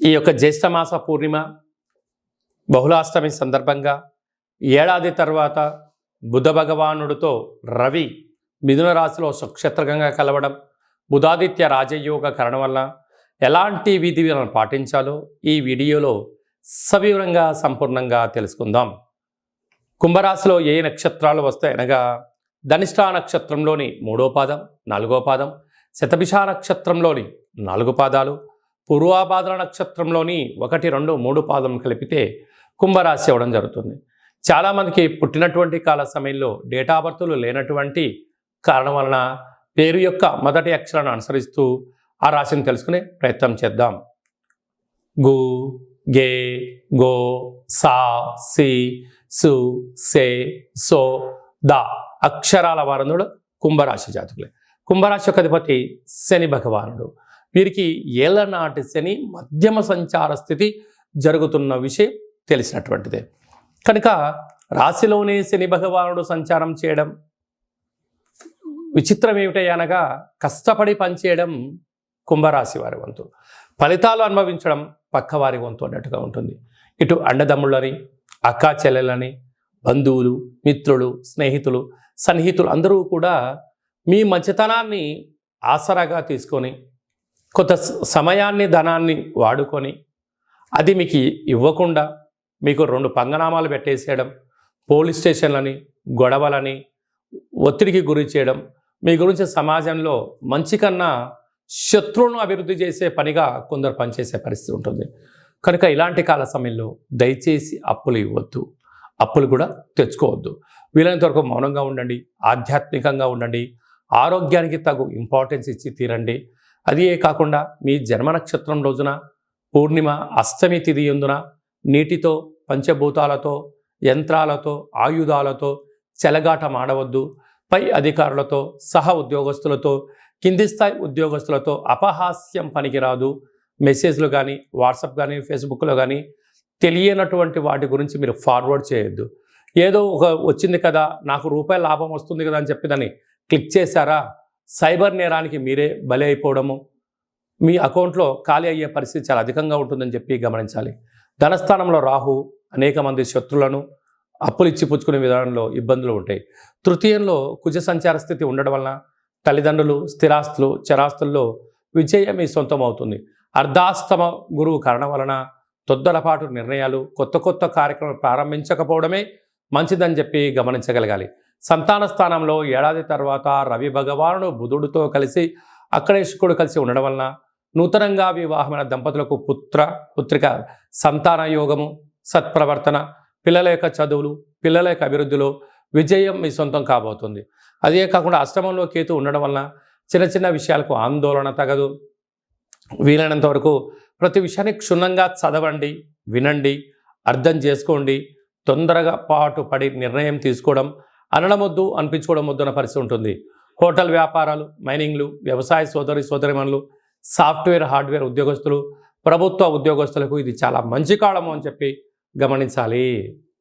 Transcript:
ఈ యొక్క జ్యేష్ఠమాస పూర్ణిమ బహుళాష్టమి సందర్భంగా ఏడాది తర్వాత బుధ భగవానుడితో రవి మిథున రాశిలో సుక్షేత్రకంగా కలవడం బుధాదిత్య రాజయోగ కరణం వల్ల ఎలాంటి విధి విధాలను పాటించాలో ఈ వీడియోలో సవివరంగా సంపూర్ణంగా తెలుసుకుందాం. కుంభరాశిలో ఏ నక్షత్రాలు వస్తాయి అనగా ధనిష్ఠా నక్షత్రంలోని మూడో పాదం నాలుగో పాదం శతభిష నక్షత్రంలోని నాలుగు పాదాలు పూర్వాభాద్ర నక్షత్రంలోని ఒకటి రెండు మూడు పాదం కలిపితే కుంభరాశి అవ్వడం జరుగుతుంది. చాలామందికి పుట్టినటువంటి కాల సమయంలో డేటా బర్తులు లేనటువంటి కారణం వలన పేరు యొక్క మొదటి అక్షరాన్ని అనుసరిస్తూ ఆ రాశిని తెలుసుకునే ప్రయత్నం చేద్దాం. గు గే గో సా సి సు సే సో ద అక్షరాల వారందుడు కుంభరాశి జాతకులే. కుంభరాశి యొక్క అధిపతి శని భగవానుడు. వీరికి ఏళ్ళ నాటి శని మధ్యమ సంచార స్థితి జరుగుతున్న విషయం తెలిసినటువంటిదే. కనుక రాశిలోనే శని భగవానుడు సంచారం చేయడం విచిత్రం ఏమిటనగా కష్టపడి పనిచేయడం కుంభరాశి వారి వంతు. ఫలితాలు అనుభవించడం పక్కవారి వంతు అన్నట్టుగా ఉంటుంది. ఇటు అండదమ్ముళ్ళని అక్కా చెల్లెలని బంధువులు మిత్రులు స్నేహితులు సన్నిహితులు అందరూ కూడా మీ మంచితనాన్ని ఆసరాగా తీసుకొని కొంత సమయాన్ని ధనాన్ని వాడుకొని అది మీకు ఇవ్వకుండా మీకు రెండు పంగనామాలు పెట్టేసేయడం పోలీస్ స్టేషన్లని గొడవలని ఒత్తిడికి గురి చేయడం మీ గురించి సమాజంలో మంచి కన్నా శత్రువును అభివృద్ధి చేసే పనిగా కొందరు పనిచేసే పరిస్థితి ఉంటుంది. కనుక ఇలాంటి కాల సమయంలో దయచేసి అప్పులు ఇవ్వద్దు. అప్పులు కూడా తెచ్చుకోవద్దు. వీలైనంత వరకు మౌనంగా ఉండండి ఆధ్యాత్మికంగా ఉండండి ఆరోగ్యానికి తగు ఇంపార్టెన్స్ ఇచ్చి తీరండి. అదే కాకుండా మీ జన్మ నక్షత్రం రోజున పూర్ణిమ అష్టమి తిథి ఎందున నీటితో పంచభూతాలతో యంత్రాలతో ఆయుధాలతో చెలగాట మాడవద్దు. పై అధికారులతో సహ ఉద్యోగస్తులతో కింది స్థాయి ఉద్యోగస్తులతో అపహాస్యం పనికిరాదు. మెసేజ్లు కానీ వాట్సాప్ కానీ ఫేస్బుక్లో కానీ తెలియనటువంటి వాటి గురించి మీరు ఫార్వర్డ్ చేయొద్దు. ఏదో ఒక వచ్చింది కదా నాకు రూపాయి లాభం వస్తుంది కదా అని చెప్పి దాన్ని క్లిక్ చేశారా? సైబర్ నేరానికి మీరే బలి అయిపోవడము మీ అకౌంట్లో ఖాళీ అయ్యే పరిస్థితి చాలా అధికంగా ఉంటుందని చెప్పి గమనించాలి. ధనస్థానంలో రాహు అనేక మంది శత్రులను అప్పులు ఇచ్చి పుచ్చుకునే విధానంలో ఇబ్బందులు ఉంటాయి. తృతీయంలో కుజ సంచార స్థితి ఉండడం వలన తల్లిదండ్రులు స్థిరాస్తులు చరాస్తుల్లో విజయం మీ సొంతం అవుతుంది. అర్ధాస్తమ గురువు కారణం వలన తొద్దలపాటు నిర్ణయాలు కొత్త కొత్త కార్యక్రమాలు ప్రారంభించకపోవడమే మంచిదని చెప్పి గమనించగలగాలి. సంతాన స్థానంలో ఏడాది తర్వాత రవి భగవానుడు బుధుడితో కలిసి అక్కడే శుక్రుడు కలిసి ఉండడం వలన నూతనంగా వివాహమైన దంపతులకు పుత్ర పుత్రిక సంతాన యోగము సత్ప్రవర్తన పిల్లల యొక్క చదువులు పిల్లల యొక్క అభివృద్ధిలో విజయం మీ సొంతం కాబోతుంది. అదే కాకుండా అష్టమంలో కేతు ఉండడం వలన చిన్న చిన్న విషయాలకు ఆందోళన తగదు. వీలైనంత వరకు ప్రతి విషయాన్ని క్షుణ్ణంగా చదవండి వినండి అర్థం చేసుకోండి తొందరగా పాటు పడి నిర్ణయం తీసుకోవడం అనడమొద్దు అనిపించుకోవడం వద్దు అన్న పరిస్థితి ఉంటుంది. హోటల్ వ్యాపారాలు మైనింగ్లు వ్యవసాయ సోదరి సోదరిమణులు సాఫ్ట్వేర్ హార్డ్వేర్ ఉద్యోగస్తులు ప్రభుత్వ ఉద్యోగస్తులకు ఇది చాలా మంచి కాలము అని చెప్పి గమనించాలి.